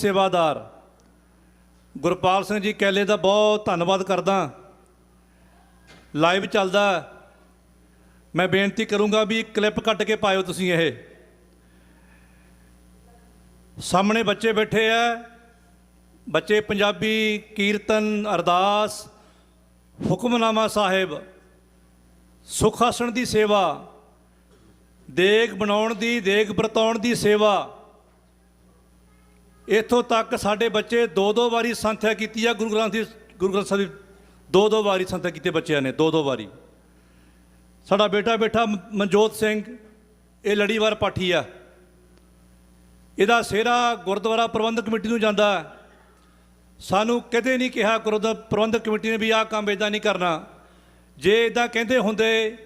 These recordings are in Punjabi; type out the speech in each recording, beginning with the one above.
ਸੇਵਾਦਾਰ। ਗੁਰਪਾਲ ਸਿੰਘ ਜੀ ਕੈਲੇ ਦਾ ਬਹੁਤ ਧੰਨਵਾਦ ਕਰਦਾ। ਲਾਈਵ ਚੱਲਦਾ। ਮੈਂ ਬੇਨਤੀ ਕਰੂੰਗਾ ਵੀ ਕਲਿੱਪ ਕੱਟ ਕੇ ਪਾਇਓ ਤੁਸੀਂ ਇਹ। ਸਾਹਮਣੇ ਬੱਚੇ ਬੈਠੇ ਆ। ਬੱਚੇ ਪੰਜਾਬੀ ਕੀਰਤਨ ਅਰਦਾਸ, ਹੁਕਮਨਾਮਾ ਸਾਹਿਬ, ਸੁਖ ਆਸਣ ਦੀ ਸੇਵਾ, ਦੇਗ ਬਣਾਉਣ ਦੀ, ਦੇਗ ਵਰਤਾਉਣ ਦੀ ਸੇਵਾ ਇੱਥੋਂ ਤੱਕ ਸਾਡੇ ਬੱਚੇ ਦੋ ਦੋ ਵਾਰੀ ਸੰਥਿਆ ਕੀਤੀ ਆ, ਗੁਰੂ ਗ੍ਰੰਥ ਗੁਰੂ ਗ੍ਰੰਥ ਸਾਹਿਬ ਦੀ ਦੋ ਦੋ ਵਾਰੀ ਸੰਥਿਆ ਕੀਤੀ ਬੱਚਿਆਂ ਨੇ, ਦੋ ਦੋ ਵਾਰੀ। ਸਾਡਾ ਬੇਟਾ ਬੇਟਾ ਮਨਜੋਤ ਸਿੰਘ, ਇਹ ਲੜੀਵਾਰ ਪਾਠੀ ਆ। ਇਹਦਾ ਸਿਹਰਾ ਗੁਰਦੁਆਰਾ ਪ੍ਰਬੰਧਕ ਕਮੇਟੀ ਨੂੰ ਜਾਂਦਾ। ਸਾਨੂੰ ਕਦੇ ਨਹੀਂ ਕਿਹਾ ਗੁਰਦੁਆਰਾ ਪ੍ਰਬੰਧਕ ਕਮੇਟੀ ਨੇ ਵੀ ਆਹ ਕੰਮ ਇਦਾਂ ਨਹੀਂ ਕਰਨਾ। ਜੇ ਇਦਾਂ ਕਹਿੰਦੇ ਹੁੰਦੇ,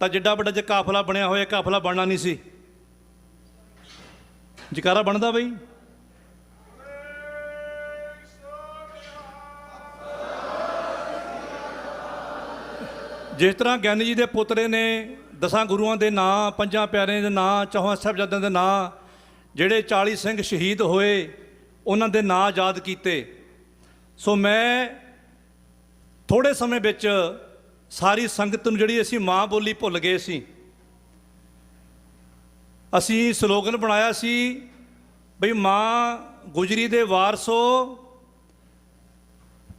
ਤਾਂ ਜਿੱਡਾ ਵੱਡਾ ਜੇ ਕਾਫਲਾ ਬਣਿਆ ਹੋਇਆ, ਕਾਫਲਾ ਬਣਨਾ ਨਹੀਂ ਸੀ। ਜਕਾਰਾ ਬਣਦਾ ਬਈ। ਜਿਸ ਤਰ੍ਹਾਂ ਗਿਆਨੀ ਜੀ ਦੇ ਪੁੱਤਰੇ ਨੇ ਦਸਾਂ ਗੁਰੂਆਂ ਦੇ ਨਾਂ, ਪੰਜਾਂ ਪਿਆਰਿਆਂ ਦੇ ਨਾਂ, ਚੌਹਾਂ ਸਾਹਿਬਜ਼ਾਦਿਆਂ ਦੇ ਨਾਂ, ਜਿਹੜੇ 40 ਸਿੰਘ ਸ਼ਹੀਦ ਹੋਏ, ਉਹਨਾਂ ਦੇ ਨਾਂ ਯਾਦ ਕੀਤੇ। ਸੋ ਮੈਂ ਥੋੜੇ ਸਮੇਂ ਵਿੱਚ ਸਾਰੀ ਸੰਗਤ ਨੂੰ ਜਿਹੜੀ ਅਸੀਂ ਮਾਂ ਬੋਲੀ ਭੁੱਲ ਗਏ ਸੀ, ਅਸੀਂ ਸਲੋਗਨ ਬਣਾਇਆ ਸੀ ਬਈ ਮਾਂ ਗੁਜਰੀ ਦੇ ਵਾਰਸੋ,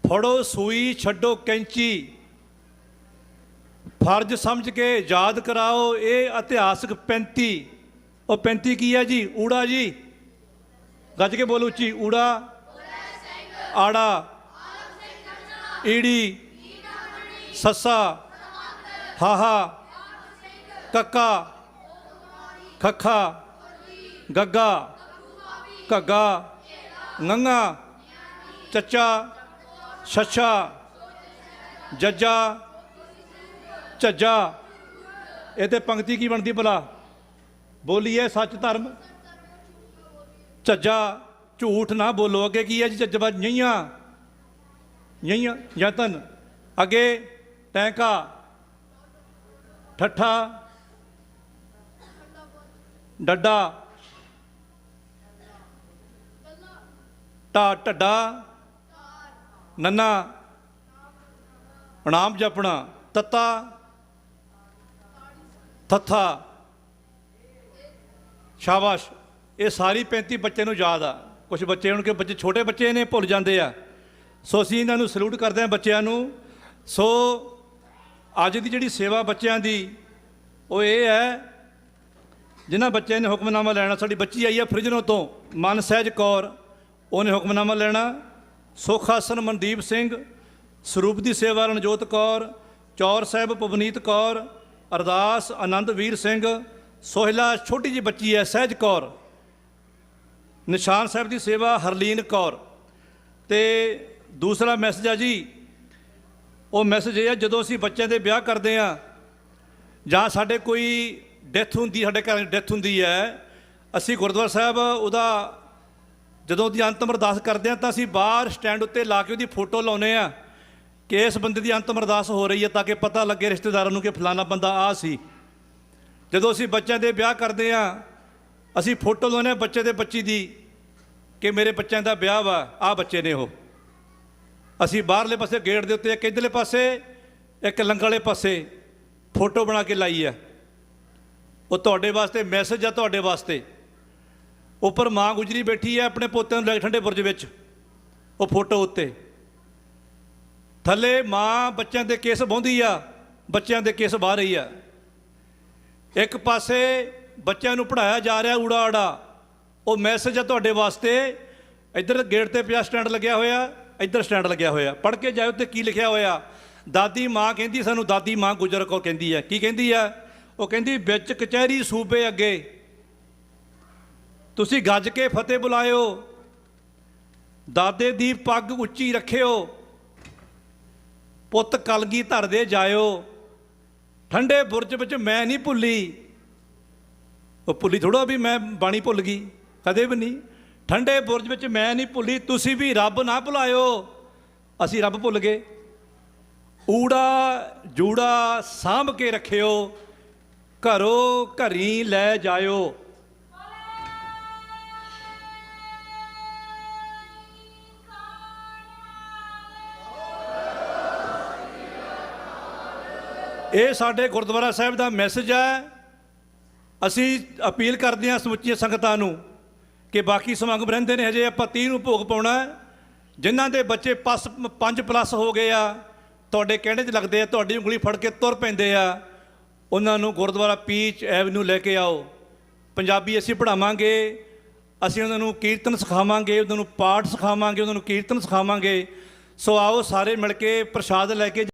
ਫੜੋ ਸੂਈ ਛੱਡੋ ਕੈਂਚੀ। ਫਰਜ਼ ਸਮਝ ਕੇ ਯਾਦ ਕਰਾਓ, ਇਹ ਇਤਿਹਾਸਕ 35 ਉਹ 35 ਕੀ ਹੈ ਜੀ? ਊੜਾ ਜੀ? ਗੱਜ ਕੇ ਬੋਲੋ ਉੱਚੀ, ਊੜਾ। ਆੜਾ। ਈੜੀ। ਸੱਸਾ। ਹਾਹਾ। ਕੱਕਾ। ਖੱਖਾ। ਗੱਗਾ। ਘੱਗਾ। ਨੰਗਾ। ਚੱਚਾ। ਛੱਛਾ। ਜੱਜਾ। ਝੱਜਾ। ਇਹ ਤੇ ਪੰਕਤੀ ਕੀ ਬਣਦੀ ਭਲਾ? ਬੋਲੀਏ ਸੱਚ ਧਰਮ। ਝੱਜਾ, ਝੂਠ ਨਾ ਬੋਲੋ। ਅੱਗੇ ਕੀ ਹੈ ਜੀ ਝੱਜਵਾ? ਨਈਆਂ ਨਈਆਂ ਯਤਨ। ਅੱਗੇ ਟੈਂਕਾ। ਠੱਠਾ। ਡੱਡਾ। ਟਾ ਢੱਡਾ। ਨੰਨਾ। ਨਾਮ ਜਪਣਾ। ਤੱਤਾ। ਥੱਥਾ ਸ਼ਾਬਾਸ਼। ਇਹ ਸਾਰੀ 35 ਬੱਚੇ ਨੂੰ ਯਾਦ ਆ। ਕੁਝ ਬੱਚੇ ਹੁਣ ਕਿ ਬੱਚੇ ਛੋਟੇ ਬੱਚੇ ਨੇ, ਭੁੱਲ ਜਾਂਦੇ ਆ। ਸੋ ਅਸੀਂ ਇਹਨਾਂ ਨੂੰ ਸਲੂਟ ਕਰਦੇ ਹਾਂ ਬੱਚਿਆਂ ਨੂੰ। ਸੋ ਅੱਜ ਦੀ ਜਿਹੜੀ ਸੇਵਾ ਬੱਚਿਆਂ ਦੀ, ਉਹ ਇਹ ਹੈ, ਜਿਨ੍ਹਾਂ ਬੱਚਿਆਂ ਨੇ ਹੁਕਮਨਾਮਾ ਲੈਣਾ, ਸਾਡੀ ਬੱਚੀ ਆਈ ਹੈ ਫ੍ਰਿਜਨੋਂ ਤੋਂ, ਮਨ ਸਹਿਜ ਕੌਰ, ਉਹਨੇ ਹੁਕਮਨਾਮਾ ਲੈਣਾ। ਸੁਖ ਆਸਨ ਮਨਦੀਪ ਸਿੰਘ, ਸਰੂਪ ਦੀ ਸੇਵਾ ਰਣਜੋਤ ਕੌਰ, ਚੌਰ ਸਾਹਿਬ ਪਵਨੀਤ ਕੌਰ ਅਰਦਾਸ ਆਨੰਦਵੀਰ ਸਿੰਘ ਸੋਹਿਲਾ ਛੋਟੀ ਜੀ ਬੱਚੀ ਹੈ, ਸਹਿਜ ਕੌਰ। ਨਿਸ਼ਾਨ ਸਾਹਿਬ ਦੀ ਸੇਵਾ ਹਰਲੀਨ ਕੌਰ। ਤੇ ਦੂਸਰਾ ਮੈਸੇਜ ਆ ਜੀ, ਉਹ ਮੈਸੇਜ ਇਹ ਆ, ਜਦੋਂ ਅਸੀਂ ਬੱਚਿਆਂ ਦੇ ਵਿਆਹ ਕਰਦੇ ਆ ਜਾਂ ਸਾਡੇ ਕੋਈ ਡੈਥ ਹੁੰਦੀ, ਸਾਡੇ ਘਰ ਡੈਥ ਹੁੰਦੀ ਹੈ, ਅਸੀਂ ਗੁਰਦੁਆਰਾ ਸਾਹਿਬ ਉਹਦਾ ਜਦੋਂ ਉਹਦੀ ਅੰਤਮ ਅਰਦਾਸ ਕਰਦੇ ਆ ਤਾਂ ਅਸੀਂ ਬਾਹਰ ਸਟੈਂਡ ਉੱਤੇ ਲਾ ਕੇ ਉਹਦੀ ਫੋਟੋ ਲਾਉਨੇ ਆ ਕਿ ਇਸ ਬੰਦੇ ਦੀ ਅੰਤਮ ਅਰਦਾਸ ਹੋ ਰਹੀ ਹੈ ਤਾਂ ਕਿ ਪਤਾ ਲੱਗੇ ਰਿਸ਼ਤੇਦਾਰਾਂ ਨੂੰ ਕਿ ਫਲਾਣਾ ਬੰਦਾ ਆ ਸੀ। ਜਦੋਂ ਅਸੀਂ ਬੱਚਿਆਂ ਦੇ ਵਿਆਹ ਕਰਦੇ ਆ ਅਸੀਂ ਫੋਟੋ ਲਾਉਂਦੇ ਆ ਬੱਚੇ ਦੇ ਬੱਚੀ ਦੀ ਕਿ ਮੇਰੇ ਬੱਚਿਆਂ ਦਾ ਵਿਆਹ ਵਾ ਆ ਬੱਚੇ ਨੇ ਉਹ। ਅਸੀਂ ਬਾਹਰਲੇ ਪਾਸੇ ਗੇਟ ਦੇ ਉੱਤੇ, ਇੱਕ ਇਧਰਲੇ ਪਾਸੇ, ਇੱਕ ਲੰਗਰ ਵਾਲੇ ਪਾਸੇ ਫੋਟੋ ਬਣਾ ਕੇ ਲਾਈ ਆ ਉਹ ਤੁਹਾਡੇ ਵਾਸਤੇ ਮੈਸੇਜ ਆ ਤੁਹਾਡੇ ਵਾਸਤੇ। ਉੱਪਰ ਮਾਂ ਗੁਜਰੀ ਬੈਠੀ ਹੈ ਆਪਣੇ ਪੋਤਿਆਂ ਨੂੰ ਲੈ ਕੇ ਠੰਡੇ ਬੁਰਜ ਵਿੱਚ, ਉਹ ਫੋਟੋ ਉੱਤੇ। ਥੱਲੇ ਮਾਂ ਬੱਚਿਆਂ ਦੇ ਕੇਸ ਬਹੁੰਦੀ ਆ, ਬੱਚਿਆਂ ਦੇ ਕੇਸ ਬਾਹ ਰਹੀ ਆ। ਇੱਕ ਪਾਸੇ ਬੱਚਿਆਂ ਨੂੰ ਪੜਾਇਆ ਜਾ ਰਿਹਾ ਊੜਾ ਆੜਾ, ਉਹ ਮੈਸੇਜ ਆ ਤੁਹਾਡੇ ਵਾਸਤੇ, ਇੱਧਰ ਗੇਟ ਤੇ ਪਿਆ ਸਟੈਂਡ ਲੱਗਿਆ ਹੋਇਆ, ਇੱਧਰ ਸਟੈਂਡ ਲੱਗਿਆ ਹੋਇਆ। ਪੜ੍ਹ ਕੇ ਜਾਇਓ ਤੇ ਕੀ ਲਿਖਿਆ ਹੋਇਆ? ਦਾਦੀ ਮਾਂ ਕਹਿੰਦੀ ਸਾਨੂੰ, ਦਾਦੀ ਮਾਂ ਗੁਜਰ ਕੌਰ ਕਹਿੰਦੀ ਹੈ ਕੀ ਕਹਿੰਦੀ ਆ? ਉਹ ਕਹਿੰਦੀ, ਵਿੱਚ ਕਚਹਿਰੀ ਸੂਬੇ ਅੱਗੇ, ਤੁਸੀਂ ਗੱਜ ਕੇ ਫਤਿਹ ਬੁਲਾਇਓ, ਦਾਦੇ ਦੀ ਪੱਗ ਉੱਚੀ ਰੱਖਿਓ ਪੁੱਤ ਕਲਗੀ ਧਰਦੇ ਜਾਇਓ। ਠੰਡੇ ਬੁਰਜ ਵਿੱਚ ਮੈਂ ਨਹੀਂ ਭੁੱਲੀ। ਉਹ ਭੁੱਲੀ ਥੋੜਾ ਵੀ ਮੈਂ ਬਾਣੀ ਭੁੱਲ ਗਈ, ਕਦੇ ਵੀ ਨਹੀਂ। ਠੰਡੇ ਬੁਰਜ ਵਿੱਚ ਮੈਂ ਨਹੀਂ ਭੁੱਲੀ, ਤੁਸੀਂ ਵੀ ਰੱਬ ਨਾ ਭੁਲਾਇਓ। ਅਸੀਂ ਰੱਬ ਭੁੱਲ ਗਏ। ਊੜਾ ਜੂੜਾ ਸਾਂਭ ਕੇ ਰੱਖਿਓ, ਘਰੋਂ ਘਰੀ ਲੈ ਜਾਇਓ। ਇਹ ਸਾਡੇ ਗੁਰਦੁਆਰਾ ਸਾਹਿਬ ਦਾ ਮੈਸੇਜ ਹੈ। ਅਸੀਂ ਅਪੀਲ ਕਰਦੇ ਹਾਂ ਸਮੁੱਚੀਆਂ ਸੰਗਤਾਂ ਨੂੰ ਕਿ ਬਾਕੀ ਸਮਾਗਮ ਰਹਿੰਦੇ ਨੇ, ਹਜੇ ਆਪਾਂ 30 ਨੂੰ ਭੋਗ ਪਾਉਣਾ ਹੈ। ਜਿਨ੍ਹਾਂ ਦੇ ਬੱਚੇ ਪਸ 5 ਪਲੱਸ ਹੋ ਗਏ ਆ, ਤੁਹਾਡੇ ਕਹਿਣੇ 'ਚ ਲੱਗਦੇ ਆ, ਤੁਹਾਡੀ ਉਂਗਲੀ ਫੜ ਕੇ ਤੁਰ ਪੈਂਦੇ ਆ, ਉਹਨਾਂ ਨੂੰ ਗੁਰਦੁਆਰਾ ਪੀਚ ਐਵਨਿਊ ਲੈ ਕੇ ਆਓ। ਪੰਜਾਬੀ ਅਸੀਂ ਪੜ੍ਹਾਵਾਂਗੇ, ਅਸੀਂ ਉਹਨਾਂ ਨੂੰ ਕੀਰਤਨ ਸਿਖਾਵਾਂਗੇ, ਉਹਨਾਂ ਨੂੰ ਪਾਠ ਸਿਖਾਵਾਂਗੇ, ਉਹਨਾਂ ਨੂੰ ਕੀਰਤਨ ਸਿਖਾਵਾਂਗੇ। ਸੋ ਆਓ ਸਾਰੇ ਮਿਲ ਕੇ ਪ੍ਰਸ਼ਾਦ ਲੈ ਕੇ